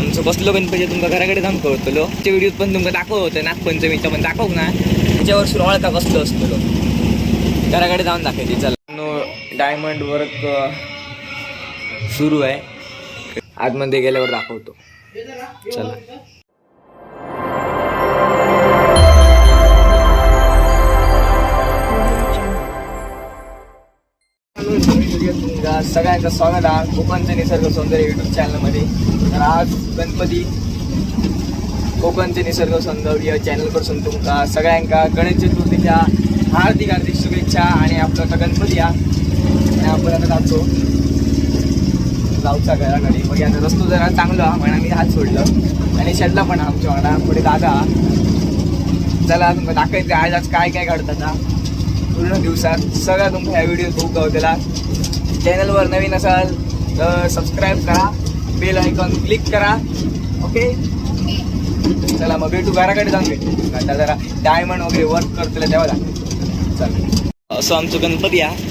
आमचं बसलो गणपती तुमका घराकडे जाऊन कळतलो ते व्हिडिओत पण तुमका दाखवलं होतं नागपंचमीच्या पण दाखव ना. त्याच्यावर सुरवाळ का बसलो असतो घराकडे जाऊन दाखवायची चला. नो डायमंड वर्क सुरू आहे. आतमध्ये गेल्यावर दाखवतो. चला. सगळ्यांचं स्वागत आहे. कोकणचं निसर्ग सौंदर्य युट्यूब चॅनलमध्ये तर आज गणपती कोकणचे निसर्ग सौंदर्य चॅनलपासून तुमका सगळ्यांका गणेश चतुर्थीच्या हार्दिक हार्दिक शुभेच्छा आणि आपलं आता गणपती या आणि आपण आता जातो जाऊचा घराकडे. मग आता रस्तो जरा चांगला हा म्हणून आम्ही हात सोडलं. आणि शेतला पण आमच्या वाडा पुढे दादा. चला तुमका दाखवायचं आज आज काय काय घडतं ना पूर्ण दिवसात सगळं तुमका ह्या व्हिडिओ खूप गावतेला चॅनलवर नवीन असाल तर सबस्क्राईब करा बेल आयकॉन क्लिक करा ओके चला मग भेटू घराकडे जाऊन भेटू. आता जरा डायमंड वगैरे वर्क करतो तेव्हा दाखव चल. असं आमचं गणपती आहे.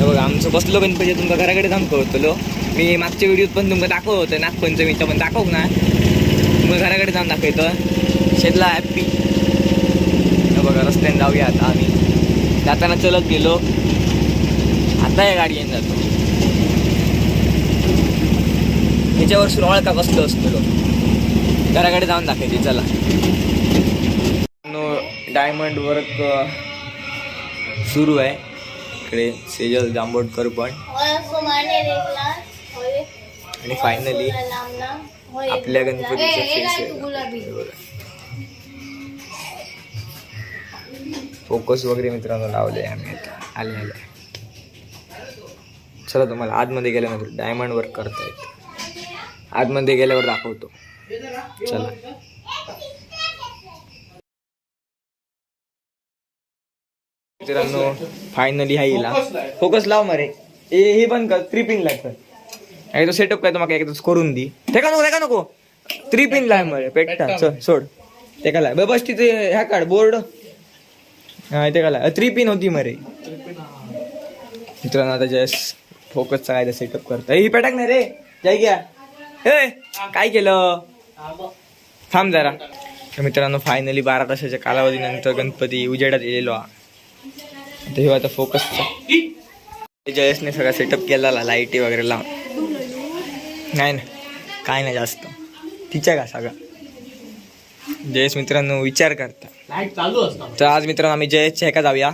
बघा आमचं बसलो गणपती तुमका घराकडे जाऊन कळतलो मी मागच्या व्हिडिओत पण तुमका दाखवत होतं नागपंचमीचं पण दाखव ना तुम्ही घराकडे जाऊन दाखवतो. शेतला हॅप्पी बघा रस्त्याने जाऊया आता आम्ही. जाताना चलत गेलो. आता या गाडीने जातो. त्याच्यावर सुरवाळ का बसलो असतो घराकडे जाऊन दाखवायची चला. डायमंड वर्क सुरू आहे. इकडे सेजल जांभोडकर पण. आणि फायनली आपल्या गणपतीचं फेस आहे फोकस वगैरे मित्रांनो लावले आम्ही आता. आले आले. चला तुम्हाला आतमध्ये गेल्यानंतर डायमंड वर्क करता येत आतमध्ये गेल्यावर दाखवतो. चला. मित्रांनो फायनली हा येईल फोकस लाव मरे. ए हे पण कर थ्री पिन लाग तो सेटअप काय तुम्हाला एकदा करून दी. ते का नको ते का नको थ्री पिन लाय मरे पेटता. चल सोड. ते का लाय बस तिथे ह्या काढ बोर्ड हा ते का थ्री पिन होती मरे. मित्रांनो आता जस फोकसचा काय सेटअप करता. ही पेटाक नाही रे. जाय घ्या. हे काय केलं? थांब जरा. तर मित्रांनो फायनली बारा तासाच्या कालावधीनंतर गणपती उजेडात येलेलो हा. आता हे आता फोकसचा जयसने सगळा सेटअप केला लाईटी वगैरे लावून. नाही ना काय नाही जास्त. तिच्या का सगळा? जयेश मित्रांनो विचार करता. तर आज मित्रांनो आम्ही जयेशच्या एका जाऊया.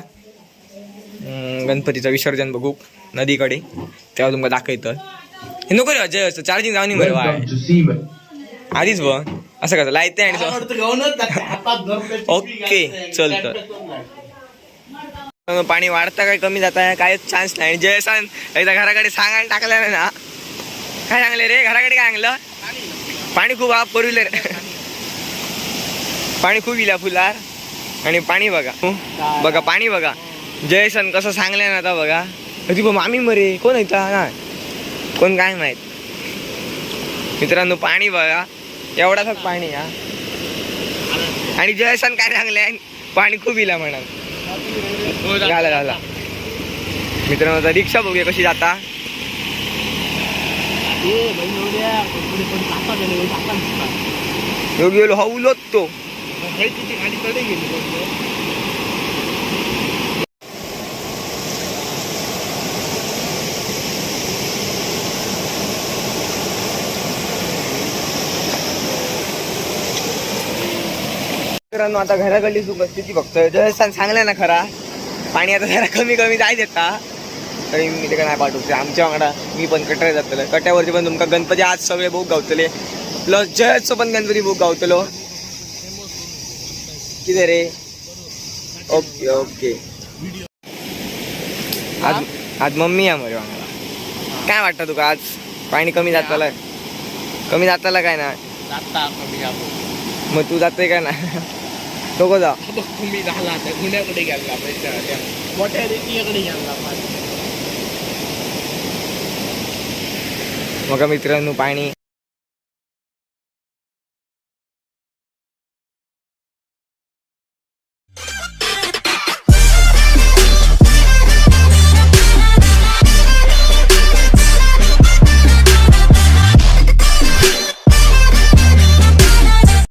गणपतीचं विसर्जन बघू नदीकडे. तेव्हा तुमका दाखवतं. हे नको रे जयेश चार्जिंग जाऊन बरं वाय आधीच बघ. असं कसं लाइट आणि ओके, चलतं. मग पाणी वाढता काय कमी जात आहे काहीच चान्स नाही. जय सांग एकदा घराकडे सांगायला टाकलं ना. काय सांगले रे? घराकडे काय सांगलं पाणी. खूप आप करू रे. पाणी खूप इला फुलार. आणि पाणी बघा. बघा पाणी बघा. जय सन कसं सांगलंय ना आता बघा. ती बघ मामी मरे. कोण येता ना कोण काय माहीत? मित्रांनो पाणी बघा. एवढाच पाणी हा. आणि जय सन काय सांगलंय? पाणी खूप इला म्हणा झाला झाला. मित्रांनो आता रिक्षा बघूया कशी जाता. योगी गेलो हवलोत तो मित्रांनो आता घराकडली सुख स्थिती बघतोय. जर सांग सांगलंय ना खरा. पाणी आता जरा कमी कमी जाय देता. तरी मी तिकडे नाही पाठवते. आमच्या वांगडा मी पण कटरे जातलो. कट्यावरती पण तुमका गणपती आज सगळे भोग गावतले. प्लस जयचो पण गणपती भोग गावतलो. किती रे ओके ओके आज आज मम्मी आहे मरे वांगडा काय वाटतं तुका आज? पाणी कमी जाताला? कमी जाताला काय ना? मग तू जातोय का ना? नको जा. तुम्ही झाला त्या गुन्ह्याकडे गेला त्या मोठ्या रेतीकडे गेला मग मित्रांनो पाणी